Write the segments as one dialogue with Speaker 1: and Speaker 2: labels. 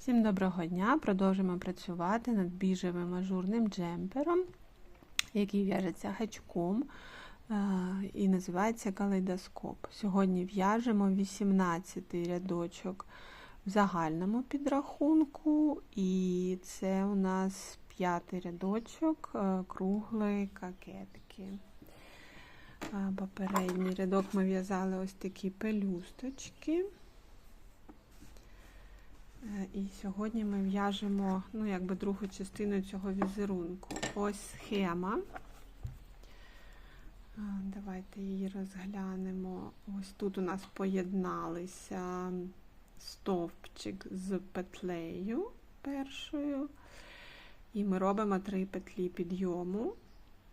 Speaker 1: Всім доброго дня! Продовжуємо працювати над біжевим ажурним джемпером, який в'яжеться гачком е, і називається калейдоскоп. Сьогодні в'яжемо 18 рядочок в загальному підрахунку, і це у нас п'ятий рядочок е, круглої кокетки. Е, Попередній рядок ми в'язали ось такі пелюсточки. Е, І сьогодні ми в'яжемо ну, якби другу частину цього візерунку. Ось схема. Е, Давайте її розглянемо. Ось тут у нас поєдналися стовпчик з петлею першою. І ми робимо три петлі підйому.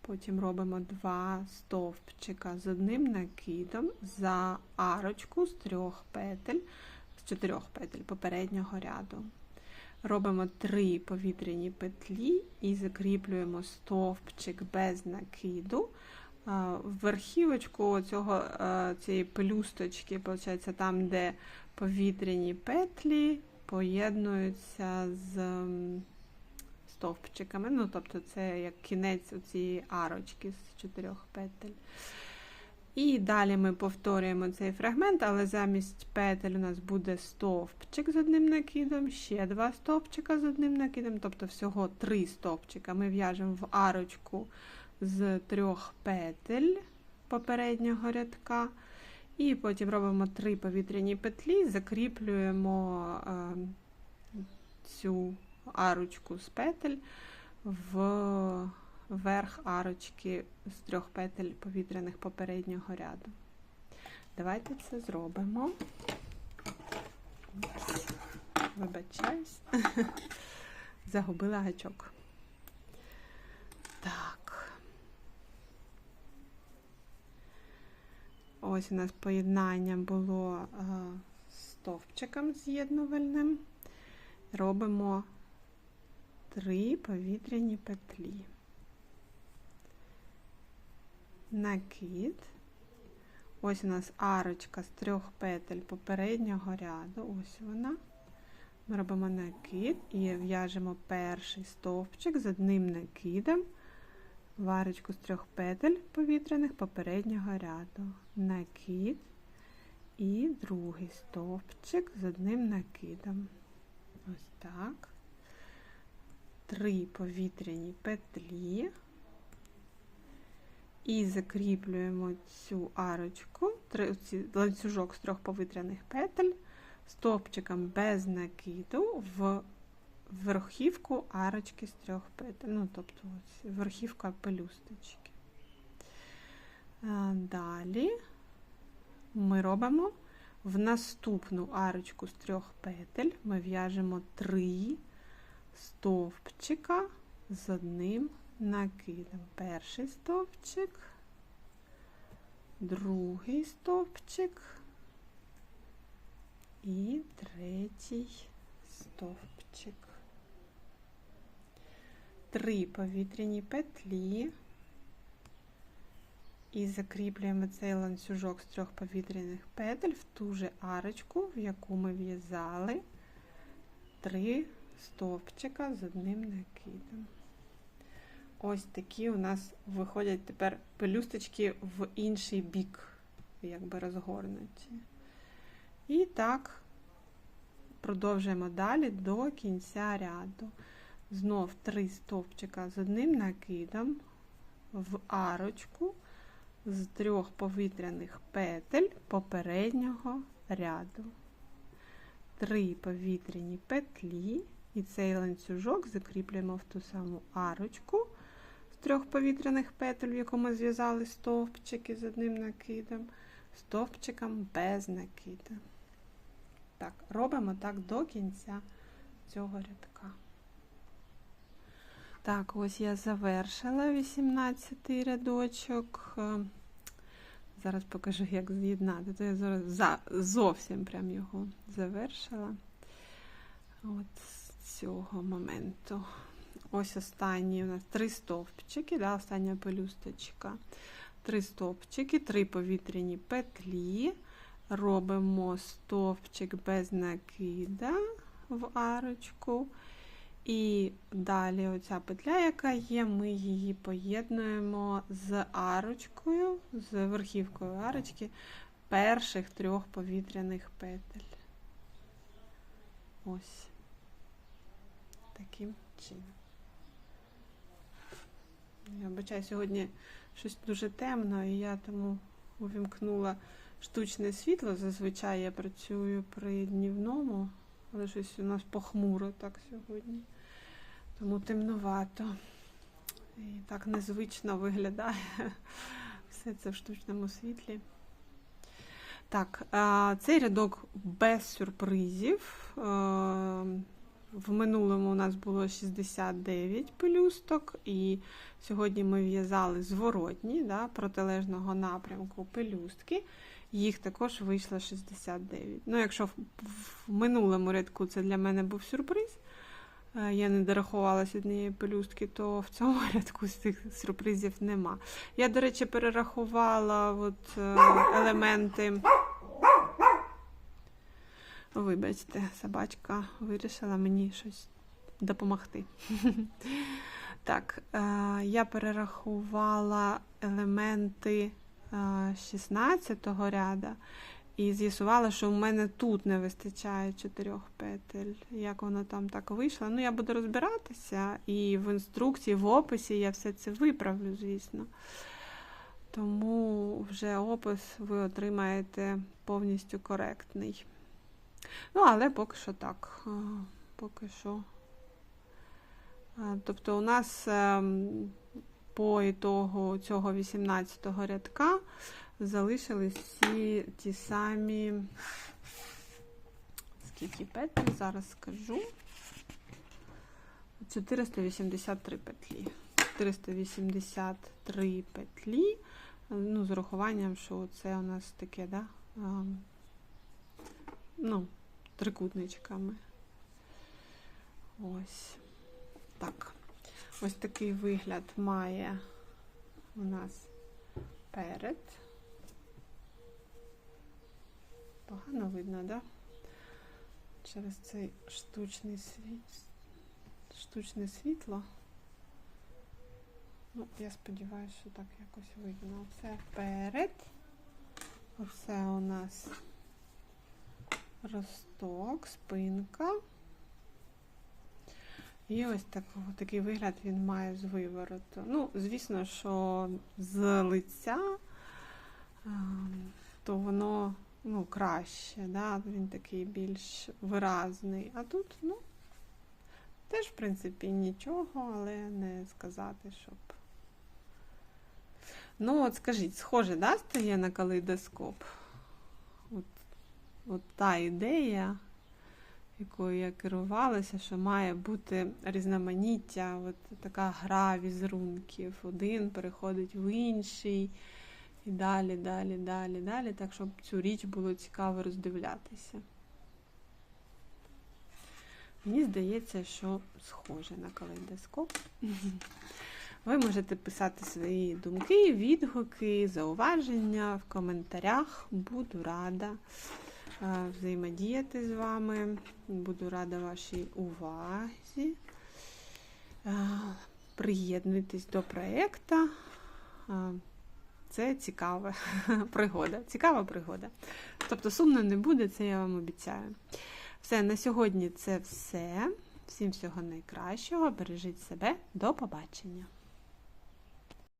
Speaker 1: Потім робимо два стовпчика з одним накидом за арочку з трьох петель чотирьох петель попереднього ряду. Робимо три повітряні петлі і закріплюємо стовпчик без накиду. В верхівочку цього, цієї пелюсточки, виходить, там, де повітряні петлі поєднуються з стовпчиками. Ну, тобто, це як кінець цієї арочки з чотирьох петель. І далі ми повторюємо цей фрагмент, але замість петель у нас буде стовпчик з одним накидом, ще два стовпчика з одним накидом, тобто всього три стовпчика. Ми в'яжемо в арочку з трьох петель попереднього рядка. І потім робимо три повітряні петлі, закріплюємо е, цю арочку з петель в верх арочки з трьох петель повітряних попереднього ряду. Давайте це зробимо. Вибачаюсь, загубила гачок. Так. Ось у нас поєднання було а, стовпчиком з'єднувальним. Робимо три повітряні петлі накид. Ось у нас арочка з трьох петель попереднього ряду. Ось вона. Ми робимо накид і в'яжемо перший стовпчик з одним накидом в арочку з трьох петель повітряних попереднього ряду. Накид і другий стовпчик з одним накидом. Ось так. Три повітряні петлі. І закріплюємо цю арочку, ланцюжок з трьох повітряних петель стовпчиком без накиду в верхівку арочки з трьох петель. Ну, тобто ось верхівка пелюсточки. Далі ми робимо в наступну арочку з трьох петель, ми в'яжемо три стовпчика з одним накидом перший стовпчик, другий стовпчик і третій стовпчик. Три повітряні петлі і закріплюємо цей ланцюжок з трьох повітряних петель в ту же арочку, в яку ми в'язали три стовпчика з одним накидом. Ось такі у нас виходять тепер пелюсточки в інший бік, якби розгорнуті. І так, продовжуємо далі до кінця ряду. Знов три стовпчика з одним накидом в арочку з трьох повітряних петель попереднього ряду. Три повітряні петлі, і цей ланцюжок закріплюємо в ту саму арочку трьох повітряних петель, в якому зв'язали стовпчики з одним накидом, стовпчиком без накида. Так, робимо так до кінця цього рядка. Так, ось я завершила 18 рядочок. Зараз покажу, як з'єднати. То я зараз за, зовсім прям його завершила. От з цього моменту. Ось останні у нас три стовпчики, да, остання пелюсточка. Три стовпчики, три повітряні петлі. Робимо стовпчик без накида в арочку. І далі оця петля, яка є, ми її поєднуємо з арочкою, з верхівкою арочки перших трьох повітряних петель. Ось таким чином. Я бачаю, сьогодні щось дуже темно, і я тому увімкнула штучне світло. Зазвичай я працюю при днівному, але щось у нас похмуро так сьогодні. Тому темнувато. І так незвично виглядає все це в штучному світлі. Так, цей рядок без сюрпризів. В минулому у нас було 69 пелюсток, і сьогодні ми в'язали зворотні да, протилежного напрямку пелюстки. Їх також вийшло 69. Ну, якщо в, в минулому рядку це для мене був сюрприз, е, я не дорахувалася однієї пелюстки, то в цьому рядку цих сюрпризів нема. Я, до речі, перерахувала от, е, елементи. Вибачте, собачка вирішила мені щось допомогти. Так, е, я перерахувала елементи 16-го ряда і з'ясувала, що в мене тут не вистачає чотирьох петель. Як воно там так вийшло? Ну, я буду розбиратися, і в інструкції, в описі я все це виправлю, звісно. Тому вже опис ви отримаєте повністю коректний. Ну, але поки що так. Поки що. Тобто у нас ем, по ітогу цього 18-го рядка залишились всі ті самі, скільки петлі, зараз скажу. 483 петлі. 483 петлі. Ну, з урахуванням, що це у нас таке, да? Ем, ну, трикутничками. Ось так. Ось такий вигляд має у нас перед. Погано видно, да? Через цей штучний світ, штучне світло. Ну, я сподіваюся, що так якось видно. Це перед. Оце у нас росток, спинка. І ось так, такий вигляд він має з вивороту. Ну, звісно, що з лиця, то воно ну, краще, да? він такий більш виразний. А тут, ну, теж, в принципі, нічого, але не сказати, щоб. Ну, от скажіть, схоже, да, стає на калейдоскоп? От, та ідея якою я керувалася, що має бути різноманіття, от така гра візерунків. Один переходить в інший. І далі, далі, далі, далі, так, щоб цю річ було цікаво роздивлятися. Мені здається, що схоже на калейдоскоп. Ви можете писати свої думки, відгуки, зауваження в коментарях. Буду рада взаємодіяти з вами. Буду рада вашій увазі. Приєднуйтесь до проєкту. Це цікава пригода. Цікава пригода. Тобто сумно не буде, це я вам обіцяю. Все, на сьогодні це все. Всім всього найкращого. Бережіть себе, до побачення!